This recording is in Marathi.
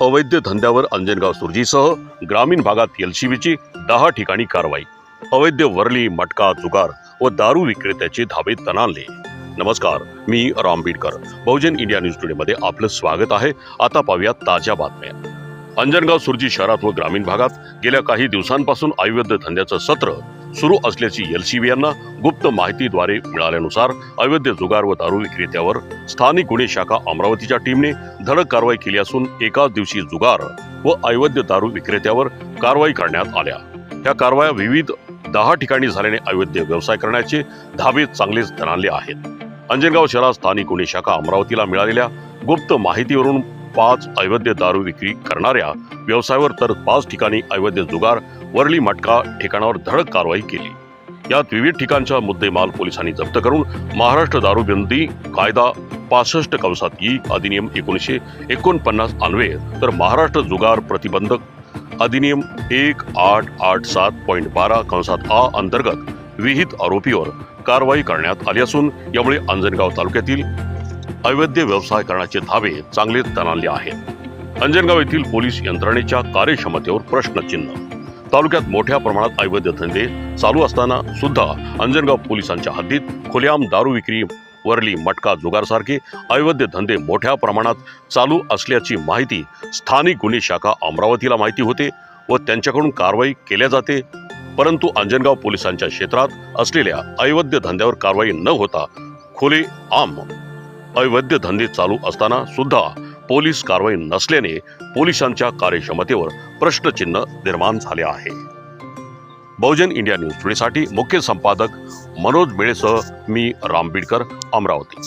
अवैध धंद्यावर अंजनगाव सुरजीसह ग्रामीण भागात एलसीबीची दहा ठिकाणी कारवाई. अवैध वरली मटका जुगार व दारू विक्रेत्याचे धाबे तणाले. नमस्कार मी राम बीडकर. बहुजन इंडिया न्यूज टुडेमध्ये आपलं स्वागत आहे. आता पाहूया ताज्या बातम्या. अंजनगाव सुरजी शहरात व ग्रामीण भागात गेल्या काही दिवसांपासून अवैध धंद्याचं सत्र सुरू असल्याची एलसीबी यांना गुप्त माहितीद्वारे मिळाल्यानुसार अवैध जुगार व दारू विक्रेत्यावर स्थानिक गुन्हे शाखा अमरावतीच्या टीमने धडक कारवाई केली असून एकाच दिवशी जुगार व अवैध दारू विक्रेत्यावर कारवाई करण्यात आल्या. या कारवाया विविध दहा ठिकाणी झाल्याने अवैध व्यवसाय करण्याचे धाबे चांगलेच धनाले आहेत. अंजनगाव शहरात स्थानिक गुन्हे शाखा अमरावतीला मिळालेल्या गुप्त माहितीवरून पाच अवैध दारू विक्री करणाऱ्या व्यवसायावर तर पाच ठिकाणी अवैध जुगार वरली मटका ठिकाणावर धडक कारवाई केली. यात विविध ठिकाणचा मुद्देमाल पोलिसांनी जप्त करून महाराष्ट्र दारूबंदी कायदा पासष्ट कंसात ई अधिनियम एकोणीसशे एकोणपन्नास अन्वये तर महाराष्ट्र जुगार प्रतिबंधक अधिनियम एक आठ आठ सात पॉईंट बारा कंसात आ अंतर्गत विहित आरोपीवर कारवाई करण्यात आली असून यामुळे अंजनगाव तालुक्यातील अवैध व्यवसाय करण्याचे धावे चांगले तणाले आहेत. अंजनगाव येथील पोलीस यंत्रणेच्या कार्यक्षमतेवर प्रश्नचिन्ह. तालुक्यात मोठ्या प्रमाणात अवैध धंदे चालू असताना सुद्धा अंजनगाव पोलिसांच्या हद्दीत खुलेआम दारू विक्री वरली मटका जुगारसारखे अवैध धंदे मोठ्या प्रमाणात चालू असल्याची माहिती स्थानिक गुन्हे शाखा अमरावतीला माहिती होते व त्यांच्याकडून कारवाई केल्या जाते. परंतु अंजनगाव पोलिसांच्या क्षेत्रात असलेल्या अवैध धंद्यावर कारवाई न होता खुले आम अवैध धंदे चालू असताना सुद्धा पोलीस कारवाई नसल्याने पोलिसांच्या कार्यक्षमतेवर प्रश्नचिन्ह निर्माण झाले आहे. बहुजन इंडिया न्यूज टुडेसाठी मुख्य संपादक मनोज बेळेसह मी रामबीडकर अमरावती.